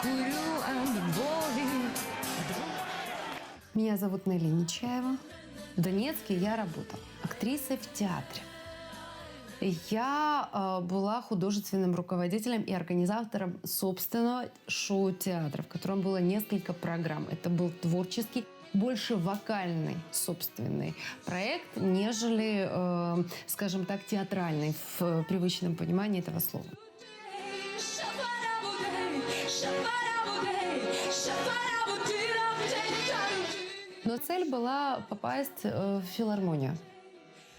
курю амбиboy. Меня зовут Нелли Нечаева. В Донецке я работала актрисой в театре. Я э, была художественным руководителем и организатором собственного шоу-театра, в котором было несколько программ. Это был творческий больше вокальный собственный проект, нежели, э, скажем так, театральный в привычном понимании этого слова. Но цель была попасть э, в филармонию.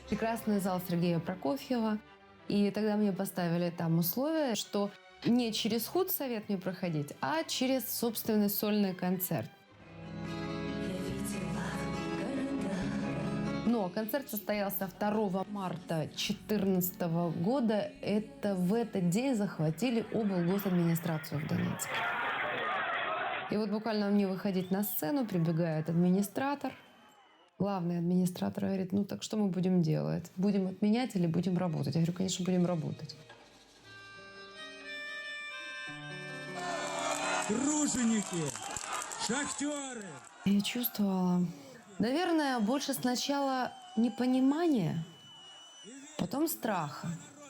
Прекрасный зал Сергея Прокофьева. И тогда мне поставили там условие, что не через худсовет мне проходить, а через собственный сольный концерт. Но концерт состоялся 2 марта 2014 года. Это в этот день захватили облгосадминистрацию в Донецке. И вот буквально мне выходить на сцену, прибегает администратор, главный администратор говорит, ну так что мы будем делать? Будем отменять или будем работать? Я говорю, конечно, будем работать. Труженики, шахтеры. Я чувствовала, наверное, больше сначала непонимание, потом страха,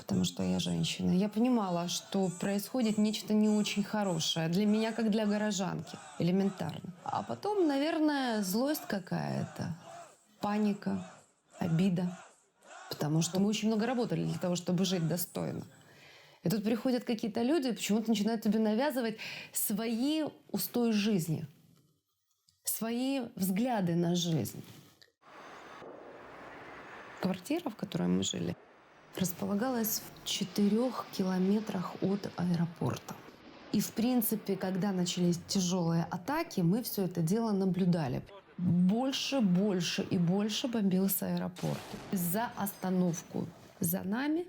потому что я женщина. Я понимала, что происходит нечто не очень хорошее для меня, как для горожанки, элементарно. А потом, наверное, злость какая-то, паника, обида, потому что мы очень много работали для того, чтобы жить достойно. И тут приходят какие-то люди и почему-то начинают тебе навязывать свои устои жизни, свои взгляды на жизнь. Квартира, в которой мы жили, располагалась в четырех километрах от аэропорта. И, в принципе, когда начались тяжелые атаки, мы все это дело наблюдали. Больше, больше и больше бомбился аэропорт. За остановку за нами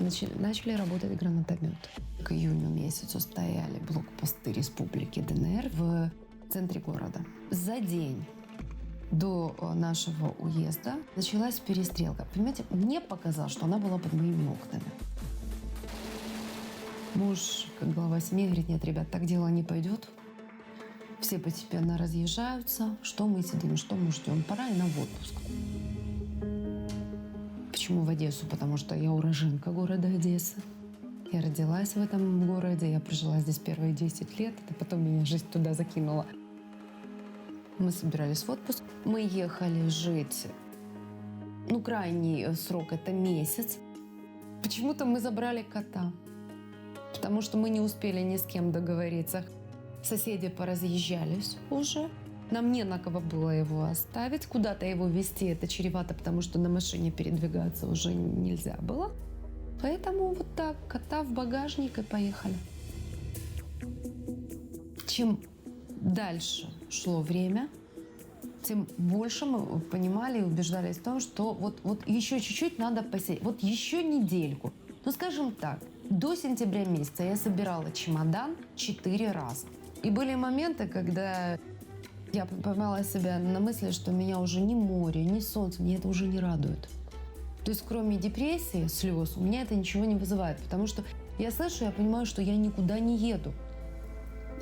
начали, начали работать гранатометы. К июню месяцу стояли блокпосты Республики ДНР в центре города. За день до э, нашего уезда началась перестрелка. Понимаете, мне показалось, что она была под моими окнами. Муж, как глава семьи, говорит, нет, ребят, так дело не пойдет. Все постепенно разъезжаются. Что мы сидим, что мы ждем? Пора и нам в отпуск. Почему в Одессу? Потому что я уроженка города Одессы. Я родилась в этом городе, я прожила здесь первые 10 лет, а потом меня жизнь туда закинула. Мы собирались в отпуск. Мы ехали жить. Ну, крайний срок это месяц. Почему-то мы забрали кота. Потому что мы не успели ни с кем договориться. Соседи поразъезжались уже. Нам не на кого было его оставить. Куда-то его везти это чревато, потому что на машине передвигаться уже нельзя было. Поэтому вот так, кота в багажник и поехали. Чем дальше шло время, тем больше мы понимали и убеждались в том, что вот, вот еще чуть-чуть надо посидеть, вот еще недельку. Ну, скажем так, до сентября месяца я собирала чемодан четыре раза. И были моменты, когда я поймала себя на мысли, что меня уже ни море, ни солнце, мне это уже не радует. То есть кроме депрессии, слез, у меня это ничего не вызывает, потому что я слышу, я понимаю, что я никуда не еду.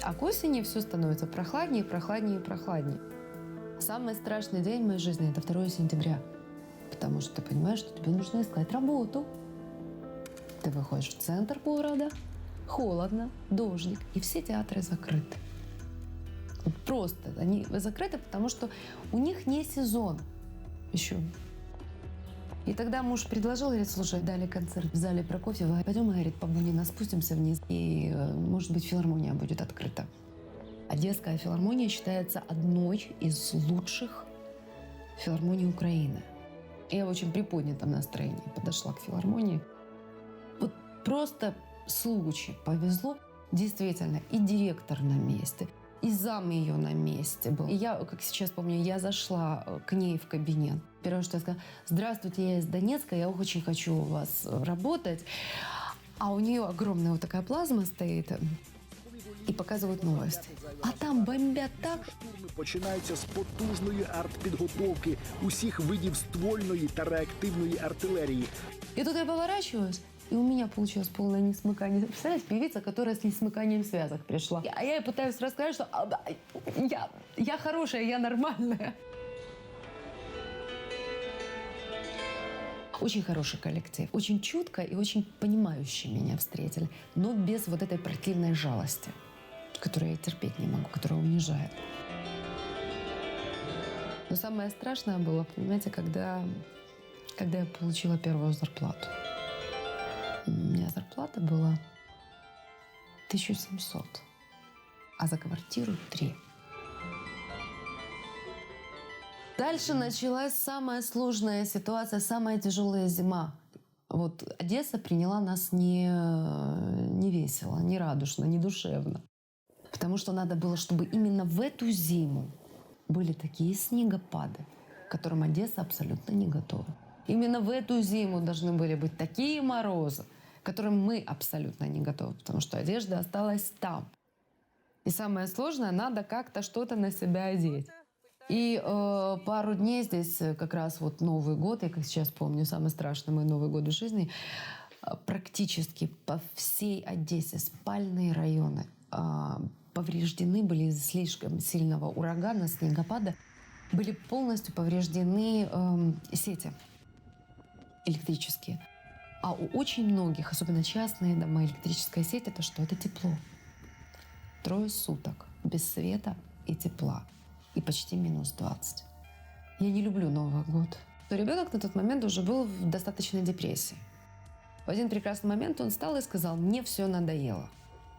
А к осени все становится прохладнее, прохладнее и прохладнее. Самый страшный день в моей жизни – это 2 сентября. Потому что ты понимаешь, что тебе нужно искать работу. Ты выходишь в центр города, холодно, дождик, и все театры закрыты. Просто они закрыты, потому что у них не сезон еще. И тогда муж предложил, говорит, слушай, дали концерт в зале Прокофьева, пойдем, говорит, по Бунина спустимся вниз, и, э, может быть, филармония будет открыта. Одесская филармония считается одной из лучших филармоний Украины. Я в очень приподнятом настроении подошла к филармонии. Вот просто случай повезло. Действительно, и директор на месте, и зам ее на месте был. И я, как сейчас помню, я зашла э, к ней в кабинет. Первое, что я сказала, здравствуйте, я из Донецка, я очень хочу у вас э, работать. А у нее огромная вот такая плазма стоит, і показують новості. А там бомбять так. Штурми починаються з потужної артпідготовки усіх видів ствольної та реактивної артилерії. І тут я поворачиваюсь, И у меня получилось полное несмыкание. Представляете, певица, которая с несмыканием связок пришла. А я ей пытаюсь рассказать, что а, да, я, я хорошая, я нормальная. Очень хороший коллектив, очень чутко и очень понимающий меня встретили, но без вот этой противной жалости, которую я терпеть не могу, которая унижает. Но самое страшное было, понимаете, когда, когда я получила первую зарплату. У меня зарплата была 1700, а за квартиру 3. Дальше началась самая сложная ситуация, самая тяжелая зима. Вот Одесса приняла нас не, не весело, не радушно, не душевно. Потому что надо было, чтобы именно в эту зиму были такие снегопады, к которым Одесса абсолютно не готова. Именно в эту зиму должны были быть такие морозы, к которым мы абсолютно не готовы, потому что одежда осталась там. И самое сложное, надо как-то что-то на себя одеть. И э, пару дней здесь э, как раз вот Новый год, я как сейчас помню, самый страшный мой Новый год в жизни, э, практически по всей Одессе спальные районы э, повреждены были из слишком сильного урагана, снегопада, были полностью повреждены э, сети электрические. А у очень многих, особенно частные дома, электрическая сеть это что? Это тепло. Трое суток без света и тепла. И почти минус 20. Я не люблю Новый год. Но ребенок на тот момент уже был в достаточной депрессии. В один прекрасный момент он встал и сказал, мне все надоело.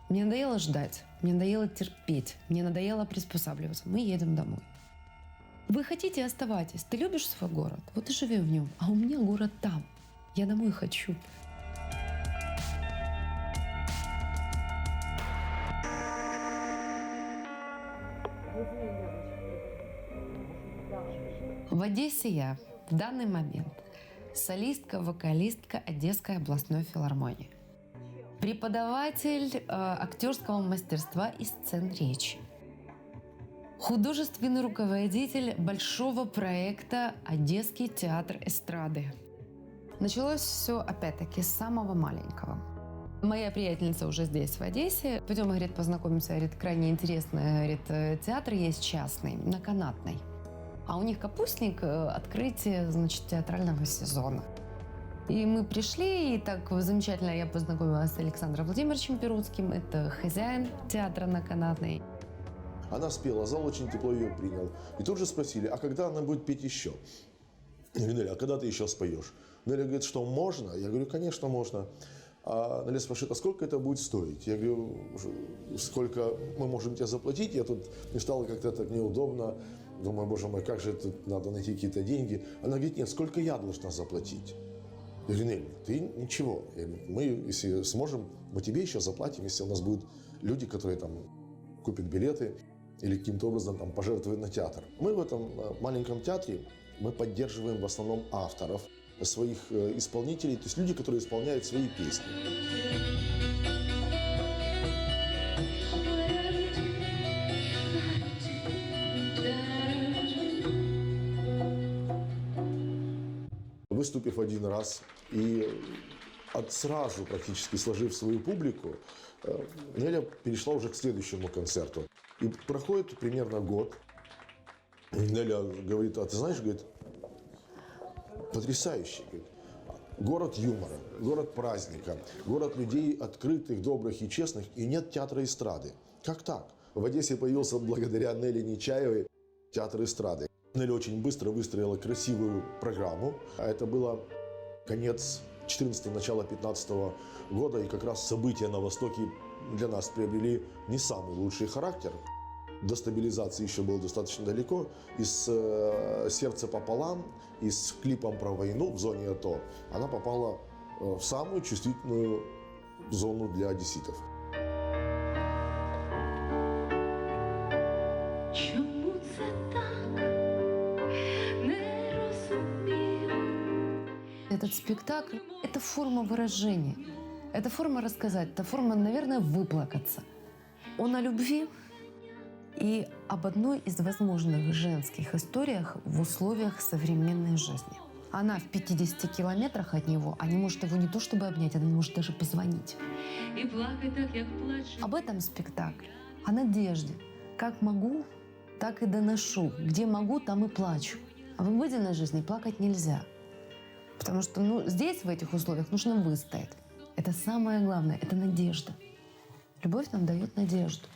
Мне надоело ждать, мне надоело терпеть, мне надоело приспосабливаться. Мы едем домой. Вы хотите, оставайтесь. Ты любишь свой город? Вот и живи в нем. А у меня город там. Я домой хочу. Одессе я в данный момент солистка, вокалистка Одесской областной филармонии. Преподаватель э, актерского мастерства и сцен речи. Художественный руководитель большого проекта «Одесский театр эстрады». Началось все, опять-таки, с самого маленького. Моя приятельница уже здесь, в Одессе. Пойдем, говорит, познакомимся. Говорит, крайне интересный говорит, э, театр есть частный, на Канатной. А у них капустник, э, открытие, значит, театрального сезона. И мы пришли, и так замечательно я познакомилась с Александром Владимировичем Перуцким. Это хозяин театра на Канатной. Она спела, зал очень тепло ее принял. И тут же спросили, а когда она будет петь еще? Я говорю, а когда ты еще споешь? Неля говорит, что можно? Я говорю, конечно, можно. А Неля спрашивает, а сколько это будет стоить? Я говорю, сколько мы можем тебе заплатить? Я тут не стало как-то так неудобно. Думаю, боже мой, как же тут надо найти какие-то деньги. Она говорит, нет, сколько я должна заплатить? Я говорю, Нель, ты ничего. Говорю, мы, если сможем, мы тебе еще заплатим, если у нас будут люди, которые там купят билеты или каким-то образом там пожертвуют на театр. Мы в этом э, маленьком театре, мы поддерживаем в основном авторов, своих э, исполнителей, то есть люди, которые исполняют свои песни. Выступив один раз и от сразу практически сложив свою публику, э, Неля перешла уже к следующему концерту. И проходит примерно год. Неля говорит, а ты знаешь, говорит, потрясающий, говорит, город юмора, город праздника, город людей открытых, добрых и честных, и нет театра эстрады. Как так? В Одессе появился благодаря Нелли Нечаевой театр эстрады. Нелли очень быстро выстроила красивую программу. А это было конец 14 начало 15 года, и как раз события на Востоке для нас приобрели не самый лучший характер. До стабилизации еще было достаточно далеко. Из э, «Сердце пополам», и с клипом про войну в зоне АТО, она попала э, в самую чувствительную зону для одесситов. Этот спектакль – это форма выражения. Это форма рассказать, это форма, наверное, выплакаться. Он о любви и об одной из возможных женских историях в условиях современной жизни. Она в 50 километрах от него, а не может его не то чтобы обнять, она не может даже позвонить. І плакать так, як плаче. Об этом спектакль. О надежде. Как могу, так и доношу. Где могу, там и плачу. А в обыденной жизни плакать нельзя. Потому что ну, здесь, в этих условиях, нужно выстоять. Это самое главное, это надежда. Любовь нам дает надежду.